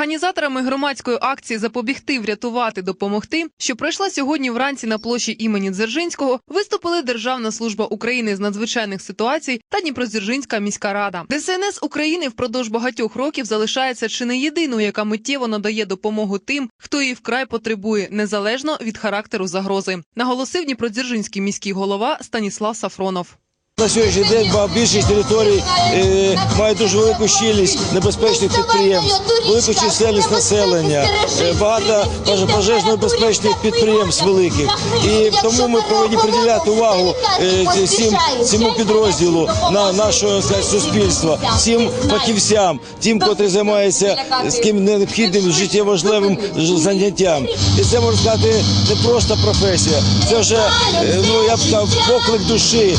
Організаторами громадської акції Запобігти, врятувати, допомогти, що пройшла сьогодні вранці на площі імені Дзержинського, виступили Державна служба України з надзвичайних ситуацій та Дніпродзержинська міська рада. ДСНС України впродовж багатьох років залишається чи не єдиною, яка миттєво надає допомогу тим, хто її вкрай потребує, незалежно від характеру загрози. Наголосив Дніпродзержинський міський голова Станіслав Сафронов. На сьогоднішній день більшість територій е, має дуже велику щільність небезпечних підприємств, велику чисельність населення, е, багато пожежно-безпечних підприємств великих. І тому ми повинні приділяти увагу е, всім цьому підрозділу на нашого суспільства, всім фахівцям, тим, котрі займаються з ким необхідним життєважливим заняттям. І це можна сказати не просто професія, це вже е, ну я б сказав, поклик душі.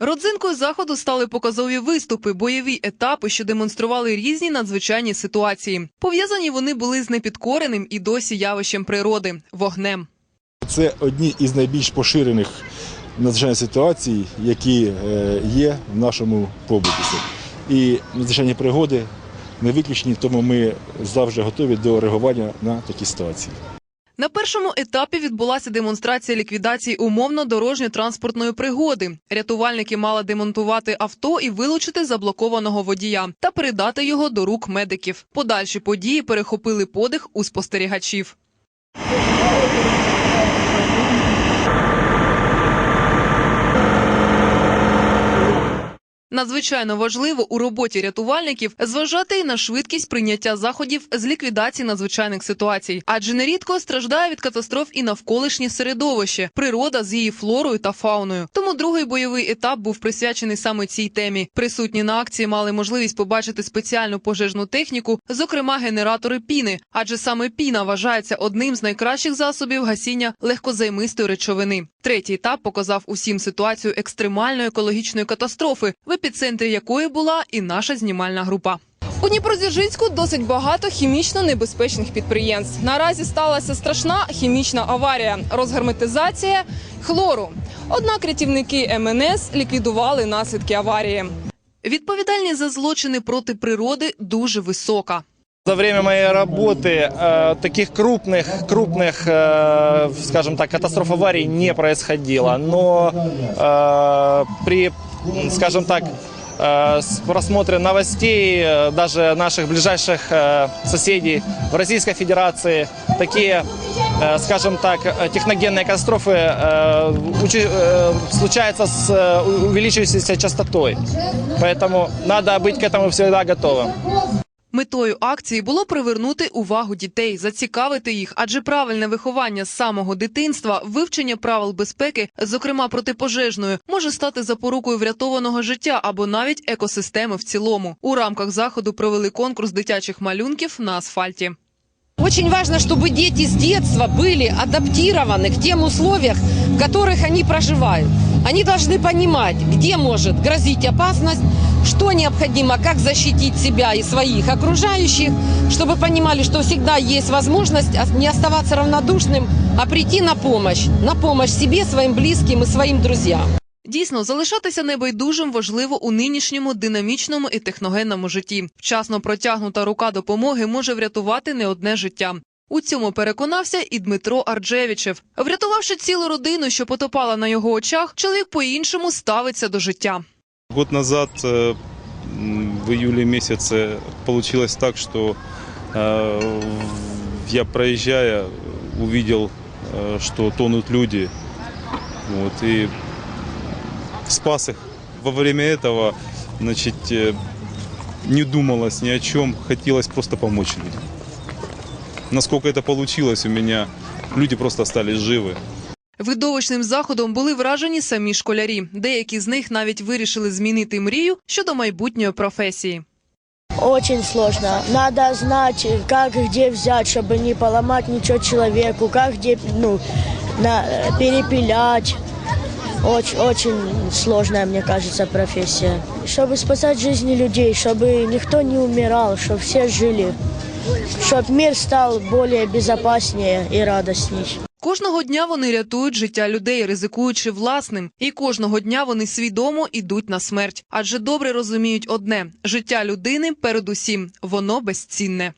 Родзинкою заходу стали показові виступи, бойові етапи, що демонстрували різні надзвичайні ситуації. Пов'язані вони були з непідкореним і досі явищем природи вогнем. Це одні із найбільш поширених надзвичайних ситуацій, які е, є в нашому побуті. І надзвичайні пригоди не виключені, тому ми завжди готові до реагування на такі ситуації. На першому етапі відбулася демонстрація ліквідації умовно дорожньо-транспортної пригоди. Рятувальники мали демонтувати авто і вилучити заблокованого водія та передати його до рук медиків. Подальші події перехопили подих у спостерігачів. Надзвичайно важливо у роботі рятувальників зважати і на швидкість прийняття заходів з ліквідації надзвичайних ситуацій, адже нерідко страждає від катастроф і навколишнє середовище, природа з її флорою та фауною. Тому другий бойовий етап був присвячений саме цій темі. Присутні на акції мали можливість побачити спеціальну пожежну техніку, зокрема генератори піни, адже саме піна вважається одним з найкращих засобів гасіння легкозаймистої речовини. Третій етап показав усім ситуацію екстремальної екологічної катастрофи, епіцентрі якої була і наша знімальна група. У Дніпродзержинську досить багато хімічно небезпечних підприємств. Наразі сталася страшна хімічна аварія, розгерметизація хлору. Однак рятівники МНС ліквідували наслідки аварії. Відповідальність за злочини проти природи дуже висока. За время моей работы э, таких крупных, крупных, э, скажем так, катастроф аварий не происходило. Но э, при, скажем так, э, с просмотре новостей э, даже наших ближайших э, соседей в Российской Федерации такие, э, скажем так, э, техногенные катастрофы э, учи- э, случаются с э, увеличивающейся частотой. Поэтому надо быть к этому всегда готовым. Метою акції було привернути увагу дітей, зацікавити їх, адже правильне виховання з самого дитинства, вивчення правил безпеки, зокрема протипожежної, може стати запорукою врятованого життя або навіть екосистеми в цілому. У рамках заходу провели конкурс дитячих малюнків на асфальті. Очень важно, чтобы дети с детства были адаптированы к тем условиям, в которых они проживают. Они должны понимать, где может грозить опасность, что необходимо, как защитить себя и своих окружающих, чтобы понимали, что всегда есть возможность ос- не оставаться равнодушным, а прийти на помощь, на помощь себе, своим близким и своим друзьям. Дійсно, залишатися небайдужим важливо у нинішньому динамічному і техногенному житті. Вчасно протягнута рука допомоги може врятувати не одне життя. У цьому переконався і Дмитро Арджевічев. Врятувавши цілу родину, що потопала на його очах, чоловік по-іншому ставиться до життя. Год назад, э, в июле месяце, получилось так, что э, я проезжая увидел, э, что тонут люди, вот, и спас их. Во время этого, значит, не думалось ни о чем, хотелось просто помочь людям. Насколько это получилось у меня, люди просто остались живы. Видовищним заходом були вражені самі школярі. Деякі з них навіть вирішили змінити мрію щодо майбутньої професії. Очень сложно. Надо знать, как где взять, чтобы не поломать ничего человеку, как где ну, на, перепилять. Очень, очень сложная, мне кажется, профессия. Чтобы спасать жизни людей, чтобы никто не умирал, чтобы все жили. Чтобы мир стал более безопаснее и радостней. Кожного дня вони рятують життя людей, ризикуючи власним, і кожного дня вони свідомо йдуть на смерть, адже добре розуміють одне: життя людини передусім воно безцінне.